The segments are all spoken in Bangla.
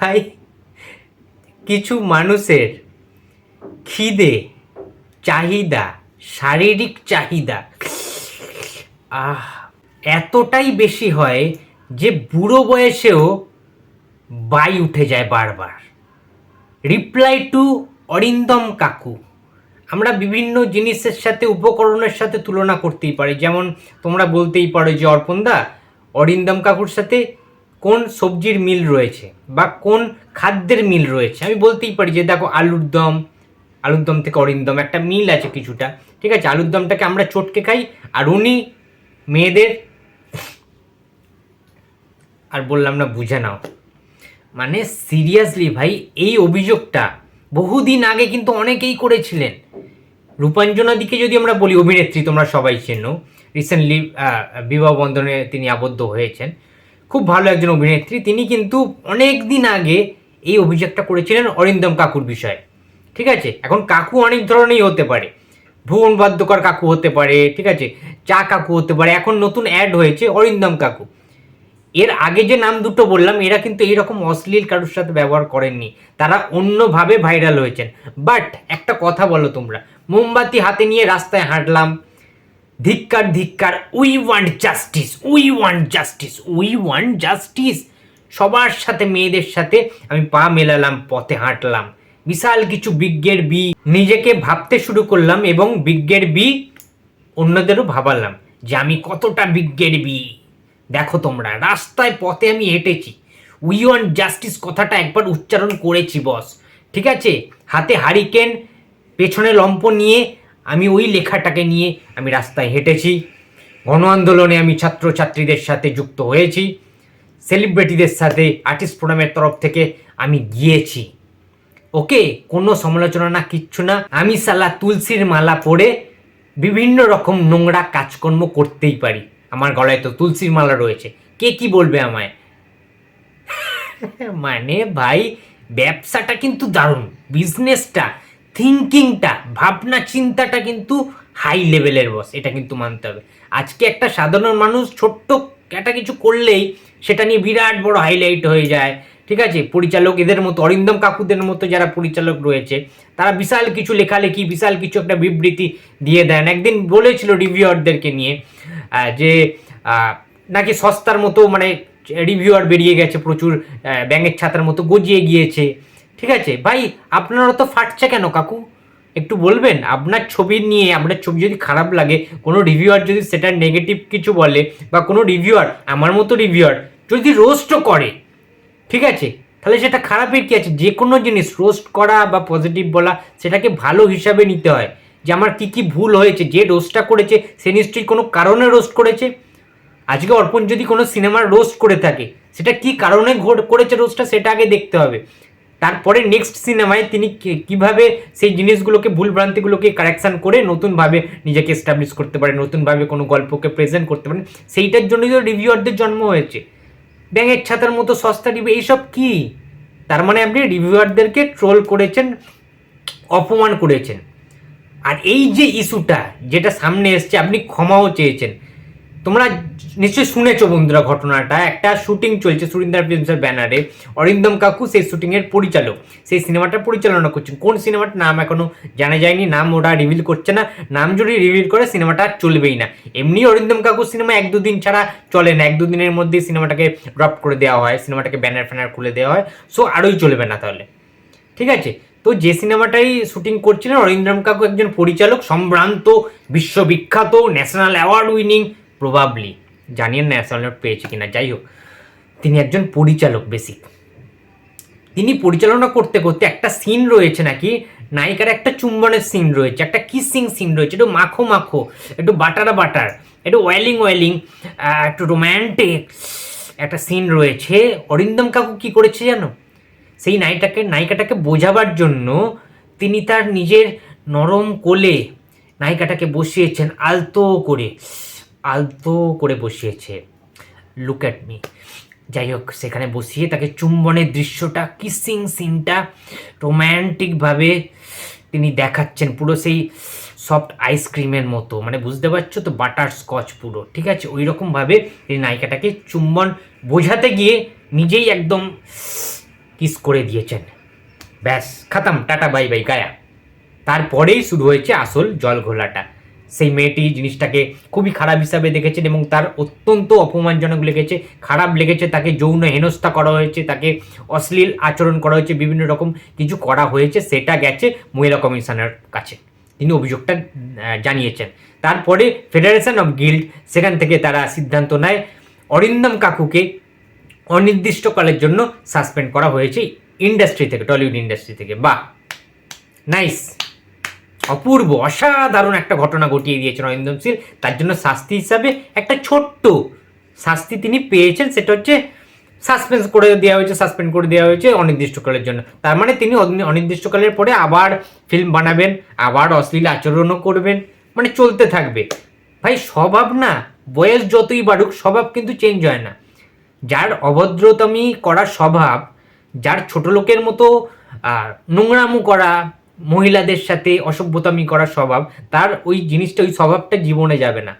ভাই, কিছু মানুষের খিদে, চাহিদা, শারীরিক চাহিদা, আহ, এতটাই বেশি হয় যে বুড়ো বয়সেও বাই উঠে যায় বারবার। রিপ্লাই টু অরিন্দম কাকু। আমরা বিভিন্ন জিনিসের সাথে, উপকরণের সাথে তুলনা করতেই পারি। যেমন তোমরা বলতেই পারো যে, অর্পণদা অরিন্দম কাকুর সাথে কোন সবজির মিল রয়েছে বা কোন খাদ্যের মিল রয়েছে? আমি বলতেই পারি যে দেখো আলুর দম আলুর দম থেকে অরিন্দম একটা মিল আছে কিছুটা, ঠিক আছে? আলুর দমটাকে আমরা চটকে খাই আর উনি মেয়েদের, আর বললাম না বুঝে নাও। মানে সিরিয়াসলি ভাই, এই অভিযোগটা বহুদিন আগে কিন্তু অনেকেই করেছিলেন। রূপাঞ্জনা দিকে যদি আমরা বলি, অভিনেত্রী তোমরা সবাই চেনো রিসেন্টলি বিবাহ বন্ধনে তিনি আবদ্ধ হয়েছেন। খুব ভালো একজন অভিনেত্রী। তিনি কিন্তু অনেক দিন আগে এই অভিযোগটা করেছিলেন অরিন্দম কাকুর বিষয়ে। ঠিক আছে? এখন কাকু অনেক ধরনেরই হতে পারে। ভুবন বাদ্যকর কাকু হতে পারে, ঠিক আছে? চা কাকু হতে পারে। এখন নতুন অ্যাড হয়েছে অরিন্দম কাকু। এর আগে যে নাম দুটো বললাম, এরা কিন্তু এইরকম অশ্লীল কারোর সাথে ব্যবহার করেননি। তারা অন্যভাবে ভাইরাল হয়েছেন। বাট একটা কথা বলো তোমরা। মোমবাতি হাতে নিয়ে রাস্তায় হাঁটলাম ধিক্কার ধিক্কার we want justice we want justice we want justice সবার সাথে, মেয়েদের সাথে আমি পা মেলালাম, পথে হাঁটলাম। বিশাল কিছু বিজ্ঞের বি নিজেকে ভাবতে শুরু করলাম এবং বিজ্ঞের বি অন্যদেরও ভাবালাম যে আমি কতটা বিজ্ঞের বি। দেখো তোমরা, রাস্তায় পথে আমি হেঁটেছি। উই ওয়ান্ট জাস্টিস কথাটা একবার উচ্চারণ করেছি বস ঠিক আছে? হাতে হারিকেন পেছনে লম্প নিয়ে আমি ওই লেখাটাকে নিয়ে আমি রাস্তায় হেঁটেছি। গণ আন্দোলনে আমি ছাত্রছাত্রীদের সাথে যুক্ত হয়েছি। সেলিব্রিটিদের সাথে, আর্টিস্ট ফোরামের তরফ থেকে আমি গিয়েছি। ওকে কোনো সমালোচনা না, কিচ্ছু না। আমি সালা তুলসীর মালা পরে বিভিন্ন রকম নোংরা কাজকর্ম করতেই পারি। আমার গলায় তো তুলসীর মালা রয়েছে। কে কি বলবে আমায়? মানে ভাই, ব্যবসাটা কিন্তু দারুণ। বিজনেসটা থিঙ্কিংটা ভাবনা, চিন্তাটা কিন্তু হাই লেভেলের বস এটা কিন্তু মানতে হবে। আজকে একটা সাধারণ মানুষ ছোট্ট একটা কিছু করলেই সেটা নিয়ে বিরাট বড় হাইলাইট হয়ে যায়, ঠিক আছে? পরিচালক এদের মতো, অরিন্দম কাকুদের মতো যারা পরিচালক রয়েছে, তারা বিশাল কিছু লেখালেখি, বিশাল কিছু একটা বিবৃতি দিয়ে দেন। একদিন বলেছিল রিভিউয়ারদেরকে নিয়ে যে নাকি সস্তার মতো মানে রিভিউয়ার বেরিয়ে গেছে প্রচুর ব্যাঙের ছাতার মতো গজিয়ে গিয়েছে। ঠিক আছে? ভাই, আপনারা তো ফাটছে কেন কাকু? একটু বলবেন? আপনার ছবি নিয়ে, আপনার ছবি যদি খারাপ লাগে, কোনো রিভিউয়ার যদি সেটা নেগেটিভ কিছু বলে, বা কোনো রিভিউয়ার আমার মতো রিভিউয়ার যদি রোস্টও করে, ঠিক আছে? তাহলে সেটা খারাপের কী আছে? যে কোনো জিনিস রোস্ট করা বা পজিটিভ বলা, সেটাকে ভালো হিসাবে নিতে হয়। যে আমার কী কী ভুল হয়েছে, যে রোস্টটা করেছে, সে নিশ্চয়ই কোনো কারণে রোস্ট করেছে। আজকে অর্পণ যদি কোনো সিনেমার রোস্ট করে থাকে, সেটা কি কারণে করেছে রোস্টটা সেটা আগে দেখতে হবে। তারপরে নেক্সট সিনেমায় তিনি কীভাবে সেই জিনিসগুলোকে, ভুল ভ্রান্তিগুলোকে কারেকশন করে নতুনভাবে নিজেকে এস্টাবলিশ করতে পারে, নতুনভাবে কোনো গল্পকে প্রেজেন্ট করতে পারেন সেইটার জন্যই তো রিভিউয়ারদের জন্ম হয়েছে। ব্যাঙের ছাতার মতো সস্তা রিভিউ এইসব কি? তার মানে আপনি রিভিউয়ারদেরকে ট্রোল করেছেন, অপমান করেছেন। আর এই যে ইস্যুটা যেটা সামনে এসছে, আপনি ক্ষমাও চেয়েছেন। তোমরা নিশ্চয়ই শুনেছো বন্ধুরা ঘটনাটা। একটা শুটিং চলছে সুরিন্দার ফিল্মসের ব্যানারে। অরিন্দম কাকু সেই শুটিংয়ের পরিচালক। সেই সিনেমাটা পরিচালনা করছেন। কোন সিনেমাটার নাম এখনও জানা যায়নি, নাম ওরা রিভিল করছে না। নাম যদি রিভিল করে, সিনেমাটা চলবেই না। এমনি অরিন্দম কাকুর সিনেমা এক দুদিন ছাড়া চলে না। এক দুদিনের মধ্যেই সিনেমাটাকে ড্রপ করে দেওয়া হয়, সিনেমাটাকে ব্যানার ফ্যানার খুলে দেওয়া হয়। সো আরোই চলবে না তাহলে। ঠিক আছে? তো যে সিনেমাটাই শুটিং করছিলেন, অরিন্দম কাকু একজন পরিচালক, সম্ভ্রান্ত, বিশ্ববিখ্যাত ন্যাশনাল অ্যাওয়ার্ড উইনিং প্রবাবলি জানিয়েন ন্যাশনাল অ্যাওয়ার্ড পেয়েছে কিনা, যাই হোক। তিনি একজন পরিচালক বেসিক তিনি পরিচালনা করতে করতে একটা সিন রয়েছে নাকি? নায়িকার একটা চুম্বনের সিন রয়েছে, একটা কিসিং সিন রয়েছে। একটু মাখো মাখো, একটু বাটার বাটার, একটু ওয়েলিং ওয়েলিং একটু রোম্যান্টিক একটা সিন রয়েছে। অরিন্দম কাকু কি করেছে জানো? সেই নায়িকাকে, নায়িকাটাকে বোঝাবার জন্য তিনি তার নিজের নরম কোলে নায়িকাটাকে বসিয়েছেন আলতো করে। আলতো করে বসিয়েছে। লুক অ্যাট মি যাই হোক, সেখানে বসিয়ে তাকে চুম্বনের দৃশ্যটা কিসিং সিনটা রোম্যান্টিকভাবে তিনি দেখাচ্ছেন। পুরো সেই সফট আইসক্রিমের মতো। মানে বুঝতে পারছ তো বাটার স্কচ পুরো। ঠিক আছে? ওই রকমভাবে তিনি নায়িকাটাকে চুম্বন বোঝাতে গিয়ে নিজেই একদম কিস করে দিয়েছেন। ব্যাস, খাতাম। টাটা বাই বাই গায়া। তারপরেই শুরু হয়েছে আসল জল ঘোলাটা সেই মেয়েটি জিনিসটাকে খুবই খারাপ হিসাবে দেখেছেন এবং তার অত্যন্ত অপমানজনক লেগেছে, খারাপ লেগেছে, তাকে যৌন হেনস্থা করা হয়েছে, তাকে অশ্লীল আচরণ করা হয়েছে, বিভিন্ন রকম কিছু করা হয়েছে, সেটা গেছে মহিলা কমিশনের কাছে। তিনি অভিযোগটা জানিয়েছেন। তারপরে ফেডারেশন অফ গিল্ড সেখান থেকে তারা সিদ্ধান্ত নেয়, অরিন্দম কাকুকে অনির্দিষ্টকালের জন্য সাসপেন্ড করা হয়েছে ইন্ডাস্ট্রি থেকে টলিউড ইন্ডাস্ট্রি থেকে। বাহ! নাইস অপূর্ব, অসাধারণ একটা ঘটনা ঘটিয়ে দিয়েছেন অরিন্দম শীল তার জন্য শাস্তি হিসাবে একটা ছোট্ট শাস্তি তিনি পেয়েছেন, সেটা হচ্ছে সাসপেন্স করে দেওয়া হয়েছে, সাসপেন্ড করে দেওয়া হয়েছে অনির্দিষ্টকালের জন্য। তার মানে তিনি অনি- অনির্দিষ্টকালের পরে আবার ফিল্ম বানাবেন, আবার অশ্লীল আচরণও করবেন মানে চলতে থাকবে। ভাই, স্বভাব না, বয়স যতই বাড়ুক, স্বভাব কিন্তু চেঞ্জ হয় না। যার অভদ্রতামি করা স্বভাব, যার ছোট লোকের মতো নোংরামো করা মহিলাদের সাথে অসভ্যতামি করার স্বভাব, তার ওই জিনিসটা, ওই স্বভাবটা জীবনে যাবে না।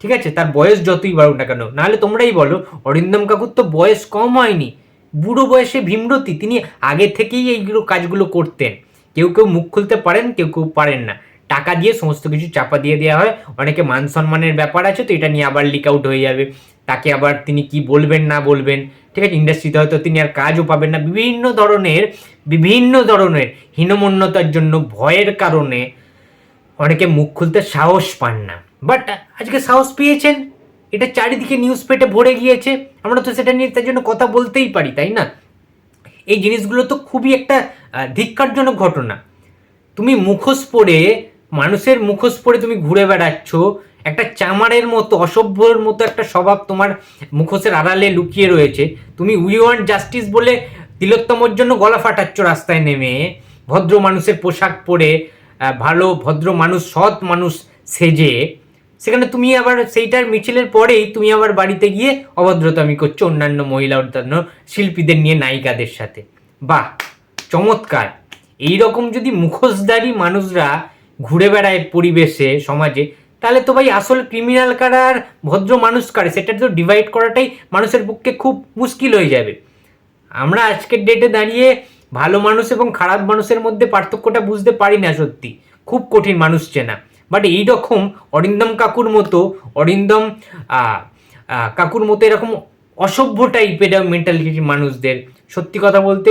ঠিক আছে? তার বয়স যতই বাড়ুক না কেন, নাহলে তোমরাই বলো, অরিন্দম কাকুর তো বয়স কম হয়নি। বুড়ো বয়সে ভীমরতি, তিনি আগে থেকেই এইগুলো কাজগুলো করতেন। কেউ কেউ মুখ খুলতে পারেন, কেউ কেউ পারেন না। টাকা দিয়ে সমস্ত কিছু চাপা দিয়ে দেওয়া হয়। অনেকে মান সম্মানের ব্যাপার আছে, তো এটা নিয়ে আবার লিক আউট হয়ে যাবে। তাকে আবার তিনি কি বলবেন, না বলবেন? ঠিক আছে ইন্ডাস্ট্রিতে হয়তো তিনি আর কাজও পাবেন না। বিভিন্ন ধরনের বিভিন্ন ধরনের হীনমন্যতার জন্য, ভয়ের কারণে অনেকে মুখ খুলতে সাহস পান না। বাট আজকে সাহস পেয়েছেন। এটা চারিদিকে নিউজ পেটে ভরে গিয়েছে। আমরা তো সেটা নিয়ে তার জন্য কথা বলতেই পারি, তাই না? এই জিনিসগুলো তো খুবই একটা ধিক্কারজনক ঘটনা। তুমি মুখোশ পরে, মানুষের মুখোশ পরে তুমি ঘুরে বেড়াচ্ছ একটা চামারের মতো, অসভ্যর মতো একটা স্বভাব তোমার মুখোশের আড়ালে লুকিয়ে রয়েছে। তুমি উই ওয়ান্ট জাস্টিস বলে তিলোত্তমর জন্য গলা ফাটাচ্ছ রাস্তায় নেমে। ভদ্র মানুষের পোশাক পরে ভালো, ভদ্র মানুষ, সৎ মানুষ সেজে। সেখানে তুমি আবার সেইটার মিছিলের পরেই তুমি আবার বাড়িতে গিয়ে অভদ্রতামি করছ অন্যান্য মহিলা অন্যান্য শিল্পীদের নিয়ে নায়িকাদের সাথে। বাহ, চমৎকার। এই রকম যদি মুখোশধারী মানুষরা ঘুরে বেড়ায় পরিবেশে, সমাজে তাহলে তো ভাই আসল ক্রিমিনাল কারা আর ভদ্র মানুষ কারে? সেটা তো ডিভাইড করাটাই মানুষের পক্ষে খুব মুশকিল হয়ে যাবে। আমরা আজকের ডেটে দাঁড়িয়ে ভালো মানুষ এবং খারাপ মানুষের মধ্যে পার্থক্যটা বুঝতে পারি না সত্যি। খুব কঠিন মানুষ চেনা। বাট এই রকম অরিন্দম কাকুর মতো, অরিন্দম কাকুর মতো এরকম অসভ্য টাইপের মেন্টালিটির মানুষদের সত্যি কথা বলতে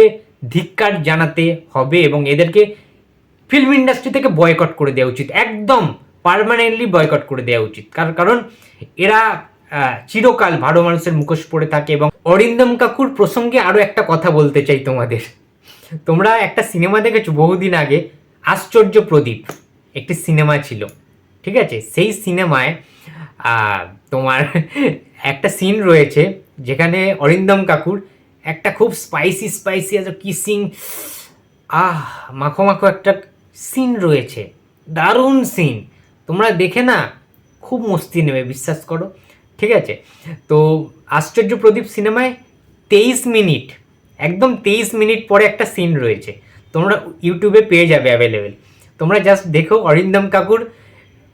ধিক্কার জানাতে হবে এবং এদেরকে ফিল্ম ইন্ডাস্ট্রি থেকে বয়কট করে দেওয়া উচিত। একদম। পার্মানেন্টলি বয়কট করে দেওয়া উচিত। কার- কারণ এরা চিরকাল ভালো মানুষের মুখোশ পড়ে থাকে এবং অরিন্দম কাকুর প্রসঙ্গে আরও একটা কথা বলতে চাই তোমাদের। তোমরা একটা সিনেমা দেখেছ বহুদিন আগে, আশ্চর্য প্রদীপ। একটি সিনেমা ছিল, ঠিক আছে? সেই সিনেমায় তোমার একটা সিন রয়েছে যেখানে অরিন্দম কাকুর একটা খুব স্পাইসি স্পাইসি আছে কিসিং আহ, মাখো মাখো একটা সিন রয়েছে। দারুণ সিন তোমরা দেখে না, খুব মস্তি নেবে, বিশ্বাস করো। ঠিক আছে? তো আশ্চর্য প্রদীপ সিনেমায় তেইশ মিনিট, একদম তেইশ মিনিট পরে একটা সিন রয়েছে। তোমরা ইউটিউবে পেয়ে যাবে অ্যাভেলেবেল তোমরা জাস্ট দেখো অরিন্দম কাকুর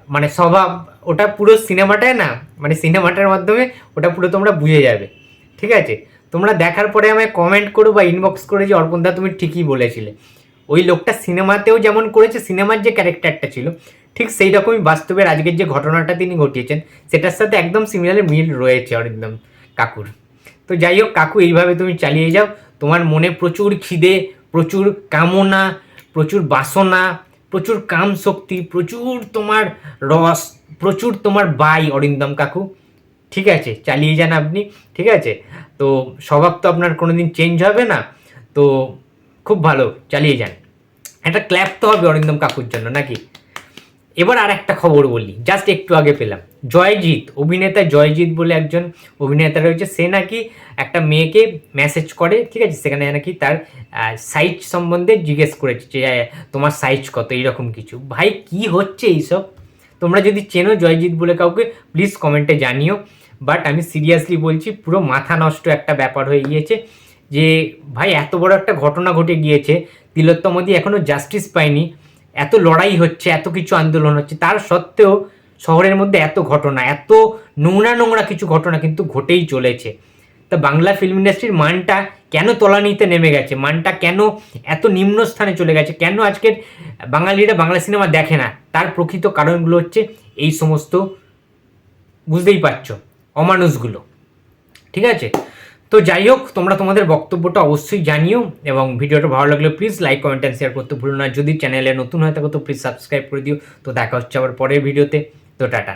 মানে স্বভাব ওটা পুরো সিনেমাটায় না মানে সিনেমাটার মাধ্যমে ওটা পুরো তোমরা বুঝে যাবে। ঠিক আছে? তোমরা দেখার পরে আমায় কমেন্ট করো বা ইনবক্স করে যে, অর্পণদা, তুমি ঠিকই বলেছিলে। ওই লোকটা সিনেমাতেও যেমন করেছে, সিনেমার যে ক্যারেক্টারটা ছিল ঠিক সেই রকমই বাস্তবের আজকের যে ঘটনাটা তিনি ঘটিয়েছেন, সেটার সাথে একদম সিমিলার মিল রয়েছে অরিন্দম কাকুর। তো যাই হোক, কাকু, এইভাবে তুমি চালিয়ে যাও। তোমার মনে প্রচুর খিদে, প্রচুর কামনা, প্রচুর বাসনা, প্রচুর কাম শক্তি প্রচুর তোমার রস, প্রচুর তোমার বাই অরিন্দম কাকু। ঠিক আছে, চালিয়ে যান আপনি, ঠিক আছে? তো স্বভাব তো আপনার কোনোদিন চেঞ্জ হবে না। তো খুব ভালো, চালিয়ে যান। একটা ক্ল্যাপ তো হবে অরিন্দম কাকুর জন্য, নাকি? এবার আর একটা খবর বলি জাস্ট একটু আগে পেলাম। জয়জিৎ, অভিনেতা জয়জিৎ বলে একজন অভিনেতা রয়েছে, সে নাকি একটা মেয়েকে মেসেজ করে, ঠিক আছে? সেখানে নাকি তার সাইজ সম্বন্ধে জিজ্ঞেস করেছে যে তোমার সাইজ কত? এইরকম কিছু। ভাই, কি হচ্ছে এইসব? তোমরা যদি চেনো জয়জিৎ বলে কাউকে প্লিজ কমেন্টে জানিও। বাট আমি সিরিয়াসলি বলছি, পুরো মাথা নষ্ট একটা ব্যাপার হয়ে গিয়েছে যে, ভাই, এত বড় একটা ঘটনা ঘটে গিয়েছে। তিলোত্তমদি এখনও জাস্টিস পায়নি। এত লড়াই হচ্ছে, এত কিছু আন্দোলন হচ্ছে, তার সত্ত্বেও শহরের মধ্যে এত ঘটনা, এত নোংরা নোংরা কিছু ঘটনা কিন্তু ঘটেই চলেছে। তা বাংলা ফিল্ম ইন্ডাস্ট্রির মানটা কেন তলানিতে নেমে গেছে? মানটা কেন এত নিম্ন স্থানে চলে গেছে? কেন আজকের বাঙালিরা বাংলা সিনেমা দেখে না? তার প্রকৃত কারণগুলো হচ্ছে এই সমস্ত, বুঝতেই পারছ, অমানুষগুলো। ঠিক আছে? তো যাই হোক তোমরা তোমাদের বক্তব্যটা অবশ্যই জানিও এবং ভিডিওটা ভালো লাগলে please like comment and share করতে ভুলো না। যদি চ্যানেলে নতুন হয়ে থাকো তো প্লিজ সাবস্ক্রাইব করে দিও। তো দেখা হচ্ছে আবার পরের ভিডিওতে। তো টাটা।